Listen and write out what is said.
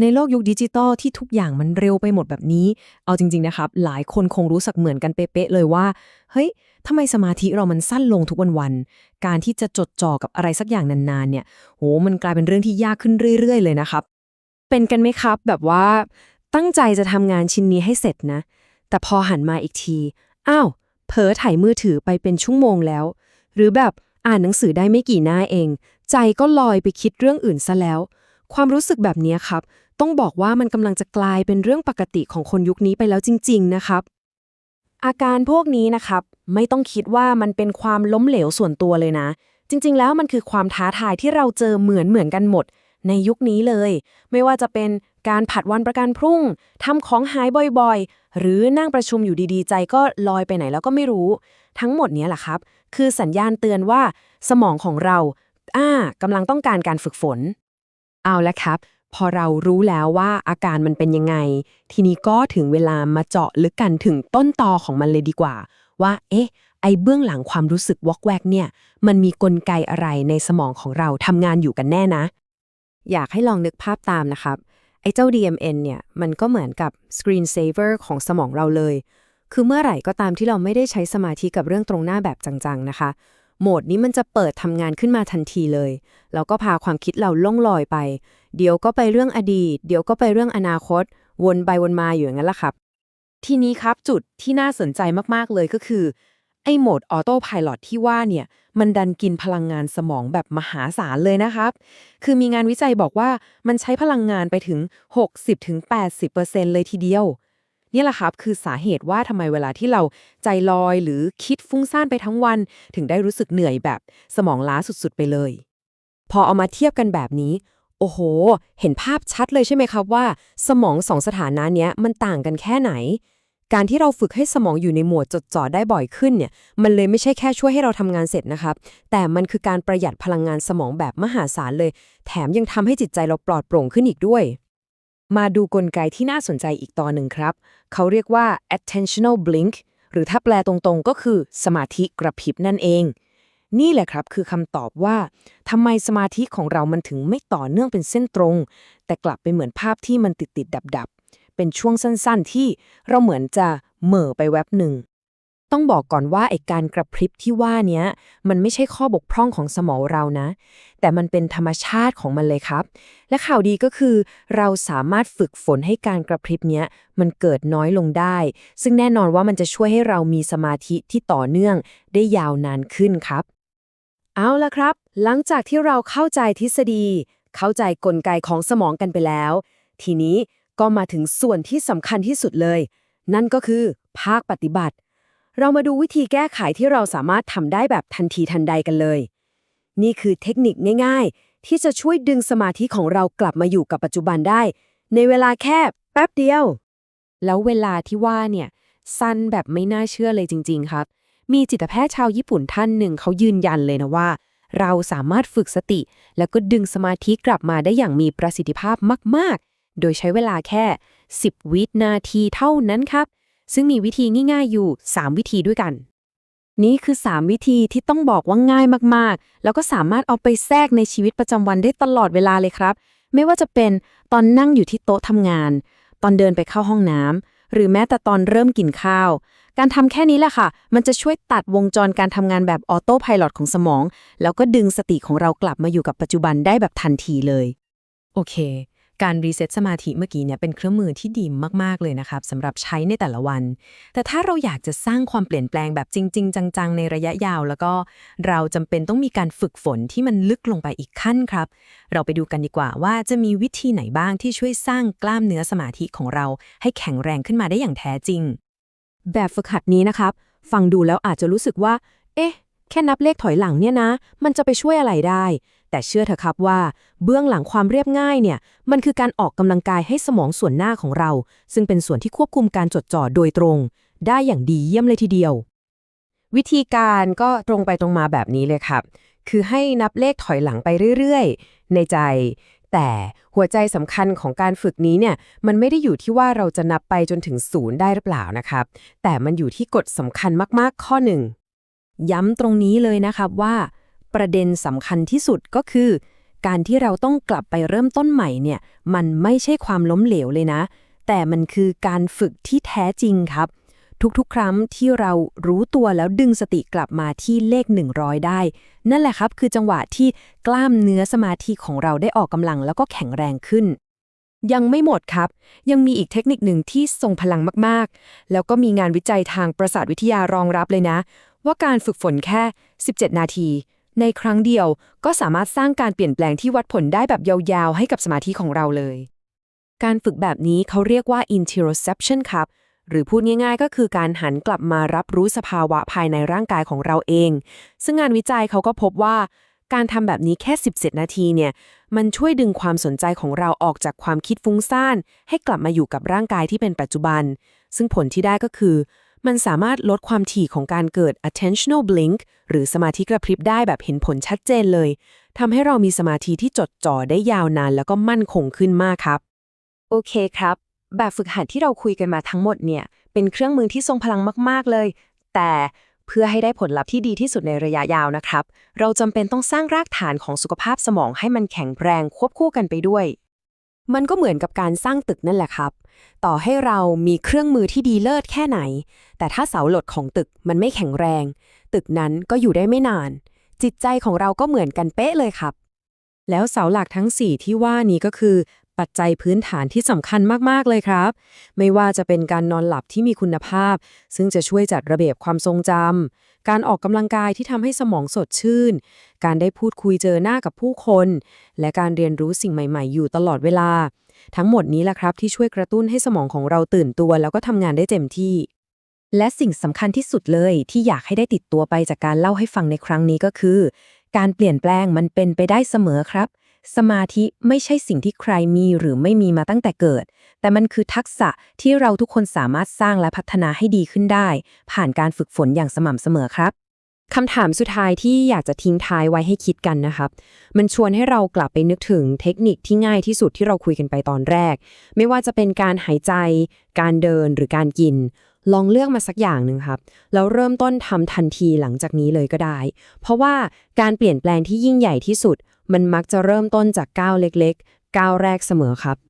ในโลกยุคดิจิตอลที่ทุกอย่างมันเร็วไปหมดแบบนี้ เอาจริง ๆ นะครับ หลายคนคงรู้สึกเหมือนกันเป๊ะๆเลยว่า เฮ้ยทำไมสมาธิเรามันสั้นลงทุกวันๆ การที่จะจดจ่อกับอะไรสักอย่างนานๆ เนี่ย โห มันกลายเป็นเรื่องที่ยากขึ้นเรื่อย ๆ เลยนะครับ เป็นกันไหมครับ แบบว่าตั้งใจจะทำงานชิ้นนี้ให้เสร็จนะ แต่พอหันมาอีกที อ้าว เผลอถ่ายมือถือไปเป็นชั่วโมงแล้ว หรือแบบอ่านหนังสือได้ไม่กี่หน้าเอง ใจก็ลอยไปคิดเรื่องอื่นซะแล้ว ความรู้สึกแบบนี้ครับ ต้องบอกว่ามันกำลังจะกลายเป็นเรื่องปกติของคนยุคนี้ไปแล้วจริง ๆ นะครับ อาการพวกนี้นะครับ ไม่ต้องคิดว่ามันเป็นความล้มเหลวส่วนตัวเลยนะ จริง ๆ แล้วมันคือความท้าทายที่เราเจอเหมือนเหมือนกันหมด ในยุคนี้เลย ไม่ว่าจะเป็นการผัดวันประกันพรุ่งทำของหายบ่อยๆ หรือนั่งประชุมอยู่ดีๆ ใจก็ลอยไปไหนแล้วก็ไม่รู้ ทั้งหมดนี้แหละครับ คือสัญญาณเตือนว่า สมองของเราอ่ากำลังต้องการการฝึกฝน เอาละครับ พอเรารู้แล้วว่าอาการมันเป็นยังไง ทีนี้ก็ถึงเวลามาเจาะลึกกันถึงต้นตอของมันเลยดีกว่า ว่า เอ๊ะ ไอ้เบื้องหลังความรู้สึกวอกแวกเนี่ย มันมีกลไกอะไรในสมองของเราทำงานอยู่กันแน่นะ อยากให้ลองนึกภาพตามนะครับ ไอ้เจ้า DMN เนี่ย มันก็เหมือนกับ screen saver ของสมองเราเลย คือเมื่อไหร่ก็ตามที่เราไม่ได้ใช้สมาธิกับเรื่องตรงหน้าแบบจังๆนะคะ โหมดนี้มันจะเปิดทำงานขึ้นมาทันทีเลย แล้วก็พาความคิดเราล่องลอยไป เดี๋ยวก็ไปเรื่องอดีต เดี๋ยวก็ไปเรื่องอนาคต วนไปวนมาอยู่อย่างนั้นแหละครับ ทีนี้ครับจุดที่น่าสนใจมากๆเลยก็คือ ไอ้โหมดออโต้พายロที่ว่าเนี่ย มันดันกินพลังงานสมองแบบมหาศาลเลยนะครับ คือมีงานวิจัยบอกว่ามันใช้พลังงานไปถึง 60-80%เลยทีเดียว นี่แหละครับคือสาเหตุว่าทำไมเวลาที่เราใจลอยหรือคิดฟุ้งซ่านไปทั้งวัน ถึงได้รู้สึกเหนื่อยแบบสมองล้าสุดๆไปเลย พอเอามาเทียบกันแบบนี้ โอ้โห เห็นภาพชัดเลยใช่ไหมครับว่า สมองสองสถานะเนี้ยมันต่างกันแค่ไหน การที่เราฝึกให้สมองอยู่ในโหมดจดจ่อได้บ่อยขึ้นเนี่ย มันเลยไม่ใช่แค่ช่วยให้เราทำงานเสร็จนะครับ แต่มันคือการประหยัดพลังงานสมองแบบมหาศาลเลย แถมยังทำให้จิตใจเราปลอดโปร่งขึ้นอีกด้วย มาดูกลไกที่น่าสนใจอีกตอนหนึ่งครับ เขาเรียกว่า attentional blink หรือถ้าแปลตรงๆก็คือสมาธิกระพริบนั่นเอง นี่แหละครับคือคำตอบว่าทำไมสมาธิของเรามันถึงไม่ต่อเนื่องเป็นเส้นตรง แต่กลับไปเหมือนภาพที่มันติดติดดับดับๆเป็นช่วงสั้นๆที่เราเหมือนจะเหม่อไปแวบหนึ่ง ต้องบอกก่อนว่าไอการกระพริบที่ว่าเนี้ย มันไม่ใช่ข้อบกพร่องของสมองเรานะ แต่มันเป็นธรรมชาติของมันเลยครับ และข่าวดีก็คือ เราสามารถฝึกฝนให้การกระพริบเนี้ยมันเกิดน้อยลงได้ ซึ่งแน่นอนว่ามันจะช่วยให้เรามีสมาธิที่ต่อเนื่องได้ยาวนานขึ้นครับ เอาละครับ หลังจากที่เราเข้าใจทฤษฎี เข้าใจกลไกของสมองกันไปแล้ว ทีนี้ก็มาถึงส่วนที่สำคัญที่สุดเลย นั่นก็คือภาคปฏิบัติ เรามาดูวิธีแก้ไขที่เราสามารถทำได้แบบทันทีทันใดกันเลย นี่คือเทคนิคง่ายๆ ที่จะช่วยดึงสมาธิของเรากลับมาอยู่กับปัจจุบันได้ ในเวลาแค่แป๊บเดียว แล้วเวลาที่ว่าเนี่ย สั้นแบบไม่น่าเชื่อเลยจริง ๆ ครับ มีจิตแพทย์ชาวญี่ปุ่นท่านหนึ่งเขายืนยันเลยนะว่า เราสามารถฝึกสติ แล้วก็ดึงสมาธิกลับมาได้อย่างมีประสิทธิภาพมาก ๆ โดยใช้เวลาแค่ 10 วินาทีเท่านั้นครับ ซึ่งมีวิธีง่ายๆอยู่ 3 วิธีด้วยกัน นี่คือ 3 วิธีที่ต้องบอกว่าง่ายมากๆ แล้วก็สามารถเอาไปแทรกในชีวิตประจำวันได้ตลอดเวลาเลยครับ ไม่ว่าจะเป็นตอนนั่งอยู่ที่โต๊ะทำงาน ตอนเดินไปเข้าห้องน้ำหรือแม้แต่ตอนเริ่มกินข้าว การทำแค่นี้แหละค่ะ มันจะช่วยตัดวงจรการทำงานแบบออโต้พายロของสมอง แล้วก็ดึงสติของเรากลับมาอยู่กับปัจจุบันได้แบบทันทีเลย โอเค การรีเซ็ตสมาธิเมื่อกี้เนี่ยเป็นเครื่องมือที่ดีมากๆเลยนะครับสำหรับใช้ในแต่ละวัน แต่ถ้าเราอยากจะสร้างความเปลี่ยนแปลงแบบจริง ๆ จัง ๆ ในระยะยาว แล้วก็เราจำเป็นต้องมีการฝึกฝนที่มันลึกลงไปอีกขั้นครับ เราไปดูกันดีกว่าว่าจะมีวิธีไหนบ้างที่ช่วยสร้างกล้ามเนื้อสมาธิของเรา ให้แข็งแรงขึ้นมาได้อย่างแท้จริง แบบฝึกหัดนี้นะครับ ฟังดูแล้วอาจจะรู้สึกว่า เอ๊ะแค่นับเลขถอยหลังเนี่ยนะ มันจะไปช่วยอะไรได้ แต่เชื่อเถอะครับว่า เบื้องหลังความเรียบง่ายเนี่ย มันคือการออกกำลังกายให้สมองส่วนหน้าของเรา ซึ่งเป็นส่วนที่ควบคุมการจดจ่อโดยตรง ได้อย่างดีเยี่ยมเลยทีเดียว วิธีการก็ตรงไปตรงมาแบบนี้เลยครับ คือให้นับเลขถอยหลังไปเรื่อยๆ ในใจ แต่หัวใจสำคัญของการฝึกนี้เนี่ย มันไม่ได้อยู่ที่ว่าเราจะนับไปจนถึงศูนย์ได้หรือเปล่านะครับ แต่มันอยู่ที่กฎสำคัญมากๆ ข้อหนึ่งย้ำตรงนี้เลยนะครับว่า ประเด็นสำคัญที่สุดก็คือ การที่เราต้องกลับไปเริ่มต้นใหม่เนี่ย มันไม่ใช่ความล้มเหลวเลยนะ แต่มันคือการฝึกที่แท้จริงครับ ทุกๆ ครั้งที่เรารู้ตัวแล้วดึงสติกลับมาที่เลข 100 ได้ นั่นแหละครับคือจังหวะที่กล้ามเนื้อสมาธิของเราได้ออกกำลังแล้วก็แข็งแรงขึ้นยังไม่หมดครับ ยังมีอีกเทคนิคหนึ่งที่ทรงพลังมาก ๆ แล้วก็มีงานวิจัยทางประสาทวิทยารองรับเลยนะ ว่าการฝึกฝนแค่ 17 นาที ในครั้งเดียวก็สามารถสร้างการเปลี่ยนแปลงที่วัดผลได้แบบยาวๆ ให้กับสมาธิของเราเลย การฝึกแบบนี้เขาเรียกว่า interoception ครับหรือพูดง่ายๆ ก็คือการหันกลับมารับรู้สภาวะภายในร่างกายของเราเอง ซึ่งงานวิจัยเขาก็พบว่าการทำแบบนี้แค่ 17 นาทีเนี่ย มันช่วยดึงความสนใจของเราออกจากความคิดฟุ้งซ่าน ให้กลับมาอยู่กับร่างกายที่เป็นปัจจุบัน ซึ่งผลที่ได้ก็คือ มันสามารถลดความถี่ของการเกิด attentional blink หรือสมาธิกระพริบได้แบบเห็นผลชัดเจนเลยทำให้เรามีสมาธิที่จดจ่อได้ยาวนานแล้วก็มั่นคงขึ้นมากครับ โอเคครับ แบบฝึกหัดที่เราคุยกันมาทั้งหมดเนี่ย เป็นเครื่องมือที่ทรงพลังมาก ๆ เลย แต่เพื่อให้ได้ผลลัพธ์ที่ดีที่สุดในระยะยาวนะครับ เราจำเป็นต้องสร้างรากฐานของสุขภาพสมองให้มันแข็งแรงควบคู่กันไปด้วย มันก็เหมือนกับการสร้างตึกนั่นแหละครับ ต่อให้เรามีเครื่องมือที่ดีเลิศแค่ไหน แต่ถ้าเสาหลดของตึกมันไม่แข็งแรง ตึกนั้นก็อยู่ได้ไม่นาน จิตใจของเราก็เหมือนกันเป๊ะเลยครับ แล้วเสาหลักทั้ง 4 ที่ว่านี้ก็คือ ปัจจัยพื้นฐานที่สำคัญมาก ๆ เลยครับ ไม่ว่าจะเป็นการนอนหลับที่มีคุณภาพ ซึ่งจะช่วยจัดระเบียบความทรงจำ การออกกำลังกายที่ทำให้สมองสดชื่น การได้พูดคุยเจอหน้ากับผู้คน และการเรียนรู้สิ่งใหม่ ๆ อยู่ตลอดเวลา ทั้งหมดนี้แหละครับที่ช่วยกระตุ้นให้สมองของเราตื่นตัว แล้วก็ทำงานได้เต็มที่ และสิ่งสำคัญที่สุดเลยที่อยากให้ได้ติดตัวไปจากการเล่าให้ฟังในครั้งนี้ก็คือ การเปลี่ยนแปลงมันเป็นไปได้เสมอครับ สมาธิไม่ใช่สิ่งที่ใครมีหรือไม่มีมาตั้งแต่เกิด แต่มันคือทักษะที่เราทุกคนสามารถสร้างและพัฒนาให้ดีขึ้นได้ ผ่านการฝึกฝนอย่างสม่ำเสมอครับคำถามสุดท้ายที่อยากจะทิ้งท้ายไว้ให้คิดกันนะครับ มันชวนให้เรากลับไปนึกถึงเทคนิคที่ง่ายที่สุดที่เราคุยกันไปตอนแรก ไม่ว่าจะเป็นการหายใจ การเดินหรือการกิน ลองเลือกมาสักอย่างหนึ่งครับ แล้วเริ่มต้นทำทันทีหลังจากนี้เลยก็ได้ เพราะว่าการเปลี่ยนแปลงที่ยิ่งใหญ่ที่สุด มันมักจะเริ่มต้นจากก้าวเล็กๆ ก้าวแรกเสมอครับ